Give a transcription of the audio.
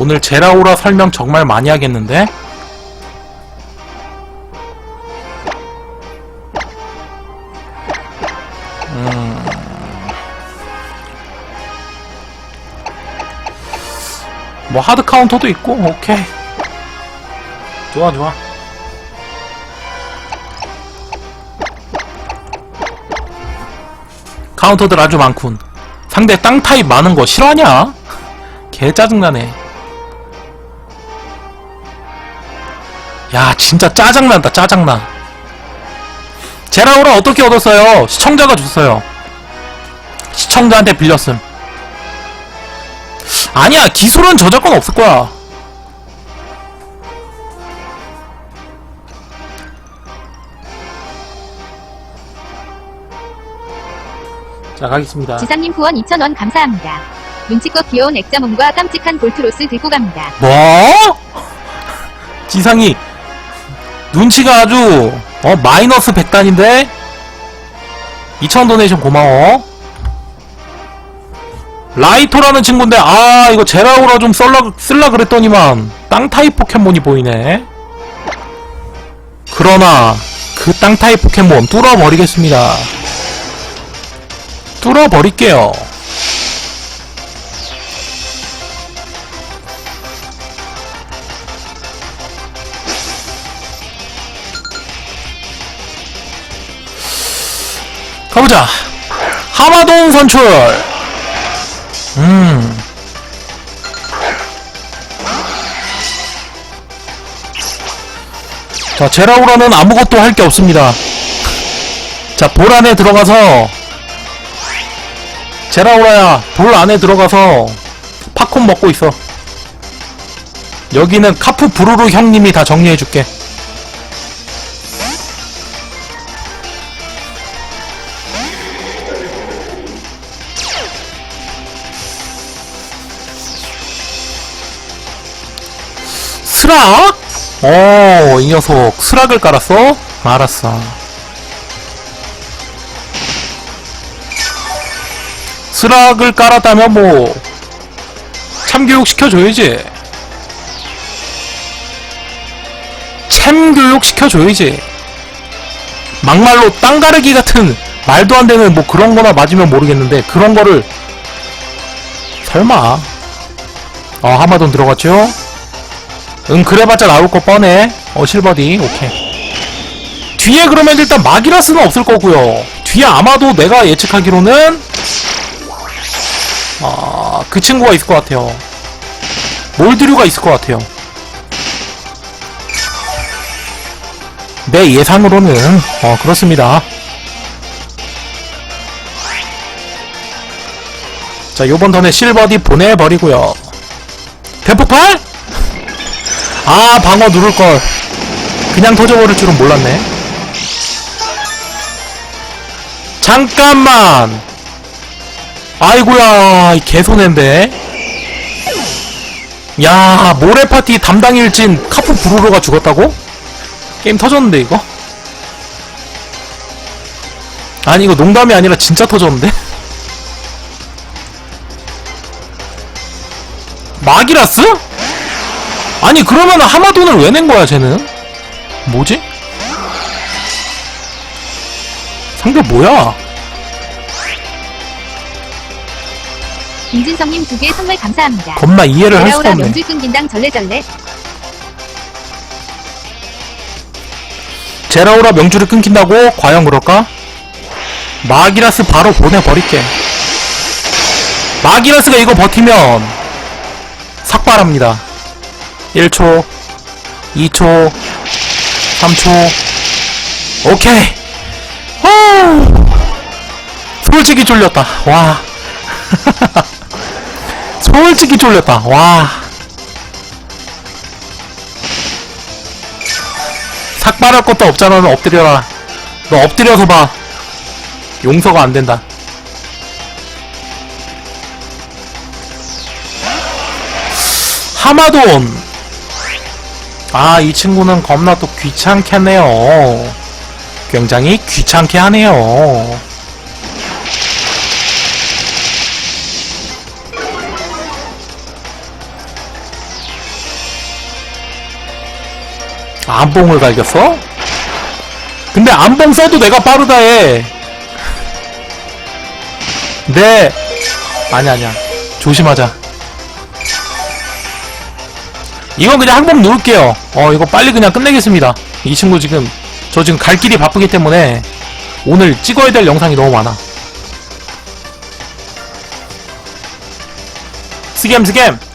오늘 제라오라 설명 정말 많이 하겠는데? 음. 뭐 하드 카운터도 있고 오케이 좋아 좋아 카운터들 아주 많군 상대 땅 타입 많은 거 싫어하냐? 개 짜증나네 야 진짜 짜증난다 짜증나 제라오라 어떻게 얻었어요? 시청자가 줬어요 시청자한테 빌렸음 아니야 기술은 저작권 없을 거야 자 가겠습니다 지상님 후원 2,000원 감사합니다. 눈치껏 귀여운 액자몸과 깜찍한 볼트로스 들고 갑니다. 뭐? 지상이 눈치가 아주 어 마이너스 100단인데? 2,000 도네이션 고마워. 라이토라는 친구인데 아 이거 제라오라 좀 쓸라, 쓸라 그랬더니만 땅 타입 포켓몬이 보이네. 그러나 그 땅 타입 포켓몬 뚫어버리겠습니다. 뚫어버릴게요 가보자. 하마돈 선출. 음. 자, 제라우라는 아무것도 할 게 없습니다. 자, 볼 안에 들어가서 제라우라야, 볼 안에 들어가서 팝콘 먹고 있어. 여기는 카프 부르르 형님이 다 정리해줄게. 스락? 어, 이 녀석 스락을 깔았어? 알았어. 스락을 깔았다면 뭐 참교육 시켜줘야지. 참교육 시켜줘야지. 막말로 땅 가르기 같은 말도 안 되는 뭐 그런 거나 맞으면 모르겠는데 그런 거를 설마 어 하마돈 들어갔죠? 응 그래봤자 나올 거 뻔해. 어 실버디 오케이. 뒤에 그러면 일단 마기라스는 없을 거고요. 뒤에 아마도 내가 예측하기로는 아 그 친구가 있을 것 같아요. 몰드류가 있을 것 같아요. 내 예상으로는 어 그렇습니다. 자 요번 턴에 실버디 보내버리고요. 대폭발? 아 방어 누를걸 그냥 터져버릴 줄은 몰랐네 잠깐만 아이고야 이 개손해인데 야 모래파티 담당 일진 카프 부르르가 죽었다고? 게임 터졌는데 이거? 아니 이거 농담이 아니라 진짜 터졌는데? 마기라스? 아니 그러면 하마돈을 왜 낸 거야 쟤는? 뭐지? 상대 뭐야? 김진성님 두 개 선물 감사합니다. 겁나 이해를 할 수가 없네 명줄 끊긴당 절레절레. 제라오라 명줄을 끊긴다고? 과연 그럴까? 마기라스 바로 보내버릴게 마기라스가 이거 버티면 삭발합니다 1초 2초 3초. 오케이. 후! 솔직히 쫄렸다. 와. 솔직히 쫄렸다. 와. 삭발할 것도 없잖아. 너 엎드려라. 너 엎드려서 봐. 용서가 안 된다. 하마돈 아, 이 친구는 겁나 또 귀찮게 하네요 굉장히 귀찮게 하네요. 안봉을 갈겼어? 근데 안봉 써도 내가 빠르다 해. 네. 아니 아니야. 조심하자. 이건 그냥 항복 누를게요. 어, 이거 빨리 그냥 끝내겠습니다. 이 친구 지금, 저 지금 갈 길이 바쁘기 때문에 오늘 찍어야 될 영상이 너무 많아. 스겜, 스겜!